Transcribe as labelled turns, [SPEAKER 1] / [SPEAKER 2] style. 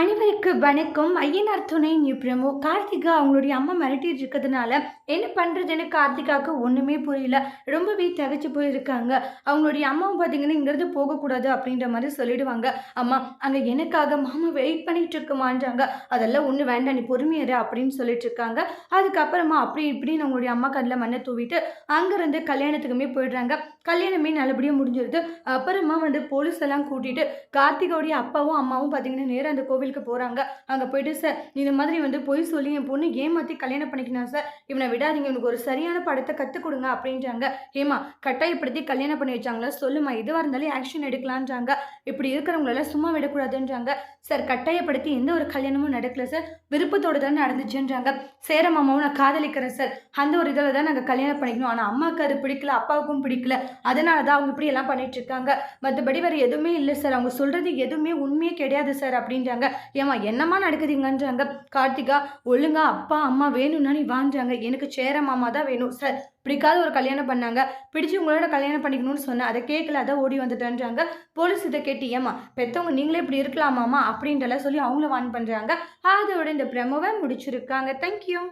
[SPEAKER 1] அனைவருக்கு வணக்கம். ஐயனார் துணை நியூ பிரமோ. கார்த்திகா அவங்களுடைய அம்மா மிரட்டிட்டு இருக்கிறதுனால என்ன பண்ணுறதுன்னு கார்த்திகாவுக்கு ஒன்றுமே புரியல. ரொம்பவே தகச்சு போயிருக்காங்க. அவங்களுடைய அம்மாவும் பார்த்தீங்கன்னா இங்கேருந்து போகக்கூடாது அப்படின்ற மாதிரி சொல்லிடுவாங்க. அம்மா அங்கே எனக்காக மாமா வெயிட் பண்ணிட்டு இருக்குமான்றாங்க. அதெல்லாம் ஒன்றும் வேண்டாம் நீ பொறுமையாரு அப்படின்னு சொல்லிட்டு இருக்காங்க. அதுக்கப்புறமா அப்படி இப்படின்னு அவங்களுடைய அம்மா கண்ணில் மண்ணை தூவிட்டு அங்கேருந்து கல்யாணத்துக்குமே போயிடுறாங்க. கல்யாணமே நல்லபடியாக முடிஞ்சிருது. அப்புறமா வந்து போலீஸ் எல்லாம் கூட்டிகிட்டு கார்த்திகாவுடைய அப்பாவும் அம்மாவும் பார்த்தீங்கன்னா நேராக அந்த கோவில் கோவிலுக்கு போகிறாங்க அங்கே போயிட்டு சார் இந்த மாதிரி வந்து பொய் சொல்லி என் பொண்ணு ஏமாற்றி கல்யாணம் பண்ணிக்கணும் சார்? இவனை விடாதீங்க. இவனுக்கு ஒரு சரியான படத்தை கற்றுக் கொடுங்க அப்படின்றாங்க. ஏமா கட்டாயப்படுத்தி கல்யாணம் பண்ணி வச்சாங்களா? சொல்லுமா எதுவாக இருந்தாலும் ஆக்ஷன் எடுக்கலான்றாங்க. இப்படி இருக்கிறவங்களெல்லாம் சும்மா விடக்கூடாதுன்றாங்க. சார் கட்டாயப்படுத்தி எந்த ஒரு கல்யாணமும் நடக்கல சார். விருப்பத்தோடு தான் நடந்துச்சுன்றாங்க. சேர மாமாவும் நான் காதலிக்கிறேன் சார். அந்த ஒரு இதில் தான் நாங்கள் கல்யாணம் பண்ணிக்கணும். ஆனால் அம்மாவுக்கு அது பிடிக்கல அப்பாவுக்கும் பிடிக்கல. அதனால தான் அவங்க இப்படி எல்லாம் பண்ணிட்டு இருக்காங்க. மற்றபடி வேறு எதுவுமே இல்லை சார். அவங்க சொல்கிறது எதுவுமே உண்மையே கிடையாது சார் அப்படின்றாங்க. ஏமா என்னம்மா நடக்குதுங்கன்றாங்க. கார்த்திகா ஒழுங்கா அப்பா அம்மா வேணும்னா நீ வாங்குறாங்க எனக்கு சேர மாமா தான் வேணும். சார் பிடிக்காத ஒரு கல்யாணம் பண்ணாங்க. பிடிச்சி உங்களோட கல்யாணம் பண்ணிக்கணும்னு சொன்னேன் அதை கேட்கல அதை ஓடி வந்துட்டேன்றாங்க. போலீஸ் இதை கேட்டு ஏமா பெற்றவங்க நீங்களே இப்படி இருக்கலாமாமா அப்படின்றலாம் சொல்லி அவங்கள வான் பண்ணுறாங்க அதோட இந்த பிரமவை முடிச்சிருக்காங்க. தேங்க்யூ